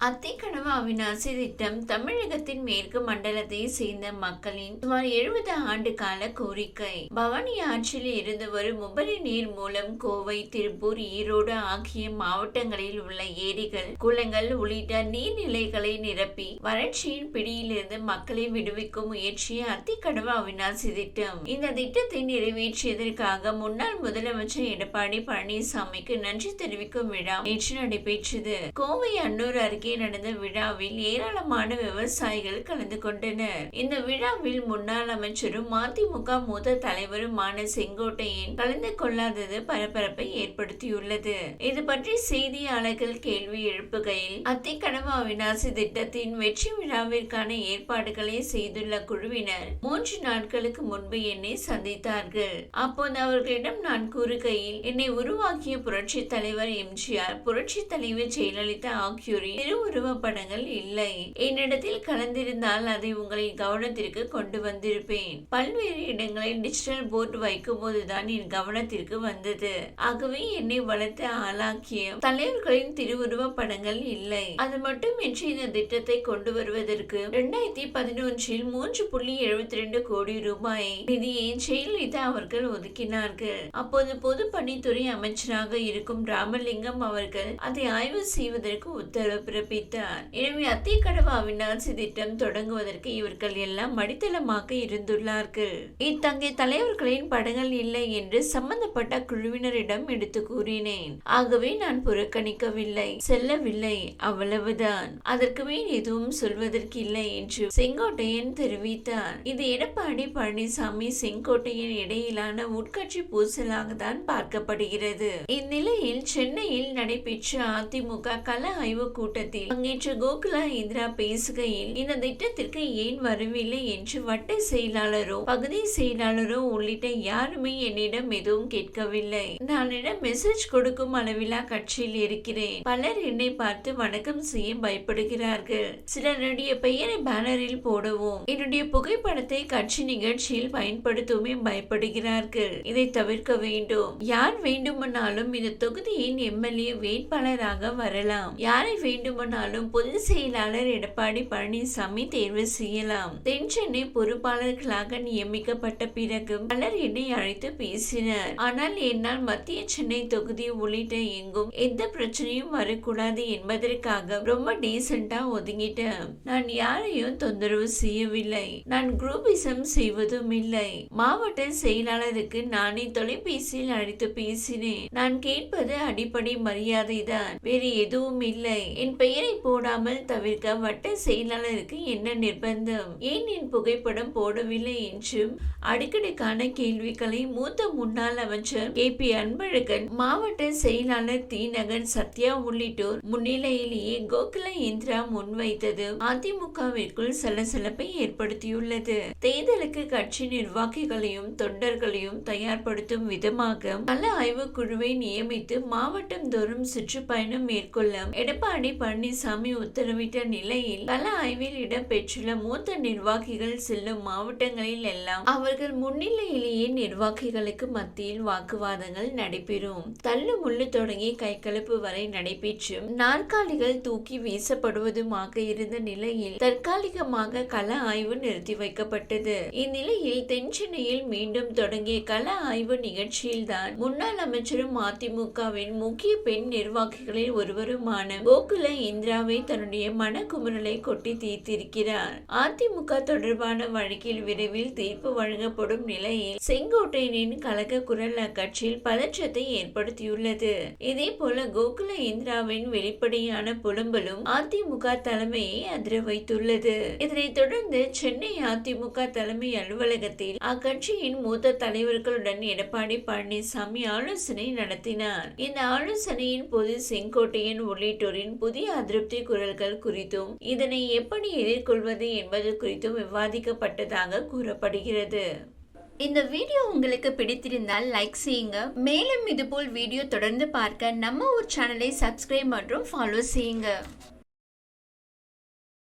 அத்திக்கனவு அவிநாசி திட்டம் தமிழகத்தின் மேற்கு மண்டலத்தை சேர்ந்த மக்களின் சுமார் எழுபது ஆண்டு கால கோரிக்கை. பவானி ஆற்றில் இருந்து வரும் உபரி நீர் மூலம் கோவை திருப்பூர் ஈரோடு ஆகிய மாவட்டங்களில் உள்ள ஏரிகள் குளங்கள் உள்ளிட்ட நீர்நிலைகளை நிரப்பி வறட்சியின் பிடியிலிருந்து மக்களை விடுவிக்கும் முயற்சியை அத்திக்கனவு அவிநாசி திட்டம். இந்த திட்டத்தை நிறைவேற்றியதற்காக முன்னாள் முதலமைச்சர் எடப்பாடி பழனிசாமிக்கு நன்றி தெரிவிக்கும் விழா நேற்று நடைபெற்றது. கோவை அன்னூர் அருகே அருகே நடந்த விழாவில் ஏராளமான விவசாயிகள் கலந்து கொண்டனர். இந்த விழாவில் முன்னாள் அமைச்சரும் மதிமுக மூத்த தலைவருமான செங்கோட்டையன் கலந்து கொள்ளாதது பரபரப்பை ஏற்படுத்தியுள்ளது. இது பற்றி செய்தியாளர்கள் கேள்வி எழுப்புகையில் அத்திக்கடவு அவிநாசி திட்டத்தின் வெற்றி விழாவிற்கான ஏற்பாடுகளை செய்துள்ள குழுவினர் மூன்று நாட்களுக்கு முன்பு என்னை சந்தித்தார்கள். அப்போது அவர்களிடம் நான் கூறுகையில் என்னை உருவாக்கிய புரட்சி தலைவர் எம்ஜிஆர் புரட்சி தலைவர் ஜெயலலிதா ஆகியோரின் திரு உருவப்படங்கள் இல்லை. என்னிடத்தில் கலந்திருந்தால் அதை உங்களின் கவனத்திற்கு கொண்டு வந்திருப்பேன். பல்வேறு இடங்களில் டிஜிட்டல் போர்டு வைக்கும் போதுதான் என் கவனத்திற்கு வந்தது. ஆகவே என்னை வளர்த்து ஆளாக்கிய தலைவர்களின் திருவுருவ படங்கள் இல்லை. அது மட்டுமின்றி இந்த திட்டத்தை கொண்டு வருவதற்கு இரண்டாயிரத்தி பதினொன்றில் மூன்று புள்ளி எழுபத்தி ரெண்டு கோடி ரூபாய் நிதியை ஜெயலலிதா அவர்கள் ஒதுக்கினார்கள். அப்போது பொதுப்பணித்துறை அமைச்சராக இருக்கும் ராமலிங்கம் அவர்கள் அதை ஆய்வு செய்வதற்கு உத்தரவு கற்பித்தார் எனவே அத்திக்கடவு அவிநாசி திட்டம் தொடங்குவதற்கு இவர்கள் எல்லாம் மடித்தளமாக இருந்துள்ளார்கள். இத்தங்கை தலைவர்களின் படங்கள் இல்லை என்று சம்பந்தப்பட்ட குழுவினரிடம் எடுத்து கூறினேன். ஆகவே நான் புறக்கணிக்கவில்லை செல்லவில்லை அவ்வளவுதான். அதற்கு மேல் எதுவும் சொல்வதற்கு இல்லை என்று செங்கோட்டையன் தெரிவித்தார். இது எடப்பாடி பழனிசாமி செங்கோட்டையன் இடையிலான உட்கட்சி பூசலாக தான் பார்க்கப்படுகிறது. இந்நிலையில் சென்னையில் நடைபெற்ற அதிமுக கள ஆய்வு கூட்டத்தில் பங்கேற்ற கோகுலா இந்திரா பேசுகையில் இந்த திட்டத்திற்கு ஏன் வரவில்லை என்று வட்ட செயலாளரோ பகுதி செயலாளரோ உள்ளிட்ட யாருமே என்னிடம் எதுவும் கேட்கவில்லை. நானிடம் மெசேஜ் கொடுக்கும் அளவிலா கட்சியில் இருக்கிறேன். பலர் என்னை பார்த்து வணக்கம் செய்ய பயப்படுகிறார்கள். சிலருடைய பெயரை பேனரில் போடவும் என்னுடைய புகைப்படத்தை கட்சி நிகழ்ச்சியில் பயன்படுத்தவுமே பயப்படுகிறார்கள். இதை தவிர்க்க வேண்டும். யார் வேண்டுமானாலும் இந்த தொகுதியின் எம்எல்ஏ வேட்பாளராக வரலாம். யாரை வேண்டுமானாலும் பொதுச் செயலாளர் எடப்பாடி பழனிசாமி தேர்வு செய்யலாம். தென் சென்னை பொறுப்பாளர்களாக நியமிக்கப்பட்ட பிறகு பலர் என்னை அழைத்து பேசினர். ஆனால் என்னால் மத்திய சென்னை தொகுதி உள்ளிட்ட எங்கும் எந்த பிரச்சனையும் வரக்கூடாது என்பதற்காக ரொம்ப டீசெண்டா ஒதுங்கிட்டேன். நான் யாரையும் தொந்தரவு செய்யவில்லை. நான் குரூபிசம் செய்வதும் இல்லை. மாவட்ட செயலாளருக்கு நானே தொலைபேசியில் அழைத்து பேசினேன். நான் கேட்பது அடிப்படை மரியாதை தான் வேறு எதுவும் இல்லை. என் பெயர் போடாமல் தவிர்க்க வட்ட செயலாளருக்கு என்ன நிர்பந்தம்? ஏன் என் புகைப்படம் போடவில்லை என்றும் அடுக்கடுக்கான கேள்விகளை மூத்த முன்னாள் அமைச்சர் கே. பி. அன்பழகன் மாவட்ட செயலாளர் தீநகர் சத்யா உள்ளிட்டோர் முன்னிலையிலேயே கோகுல இந்திரா முன்வைத்தது அதிமுகவிற்குள் சலசலப்பை ஏற்படுத்தியுள்ளது. தேர்தலுக்கு கட்சி நிர்வாகிகளையும் தொண்டர்களையும் தயார்படுத்தும் விதமாக பல ஆய்வு குழுவை நியமித்து மாவட்டம் தோறும் சுற்றுப்பயணம் மேற்கொள்ள எடப்பாடி பழனிசாமி உத்தரவிட்ட நிலையில் கள ஆய்வில் இடம்பெற்றுள்ள மூத்த நிர்வாகிகள் செல்லும் மாவட்டங்களில் எல்லாம் அவர்கள் முன்னிலையிலேயே நிர்வாகிகளுக்கு மத்தியில் வாக்குவாதங்கள் நடைபெறும். தள்ளு முள்ளு தொடங்கி கைகலப்பு வரை நடைபெற்றும். நாற்காலிகள் தூக்கி வீசப்படுவதுமாக இருந்த நிலையில் தற்காலிகமாக கள ஆய்வு நிறுத்தி வைக்கப்பட்டது. இந்நிலையில் தென் சென்னையில் மீண்டும் தொடங்கிய கள ஆய்வு நிகழ்ச்சியில்தான் முன்னாள் அமைச்சரும் அதிமுகவின் முக்கிய பெண் நிர்வாகிகளில் ஒருவருமான கோகுல இந்திராவை தன்னுடைய மனக்குமுறலை கொட்டி தீர்த்திருக்கிறார். அதிமுக தொடர்பான வழக்கில் விரைவில் தீர்ப்பு வழங்கப்படும் நிலையில் செங்கோட்டையனின் கலக குரல் அக்கட்சியில் பதற்றத்தை ஏற்படுத்தியுள்ளது. இதே போல கோகுல இந்திராவின் வெளிப்படையான புலம்பலும் அதிமுக தலைமையை அதிர வைத்துள்ளது. இதனைத் தொடர்ந்து சென்னை அதிமுக தலைமை அலுவலகத்தில் அக்கட்சியின் மூத்த தலைவர்களுடன் எடப்பாடி பழனிசாமி ஆலோசனை நடத்தினார். இந்த ஆலோசனையின் போது செங்கோட்டையன் உள்ளிட்டோரின் புதிய அதிருப்தி குரல்கள் குறித்தும் இதனை எப்படி எதிர்கொள்வது என்பது குறித்தும் விவாதிக்கப்பட்டதாக கூறப்படுகிறது. இந்த வீடியோ உங்களுக்கு பிடித்திருந்தால் லைக் செய்யுங்க. மேலும் இதுபோல் வீடியோ தொடர்ந்து பார்க்க நம்ம ஒரு சேனலை சப்ஸ்கிரைப் மற்றும் ஃபாலோ செய்யுங்க.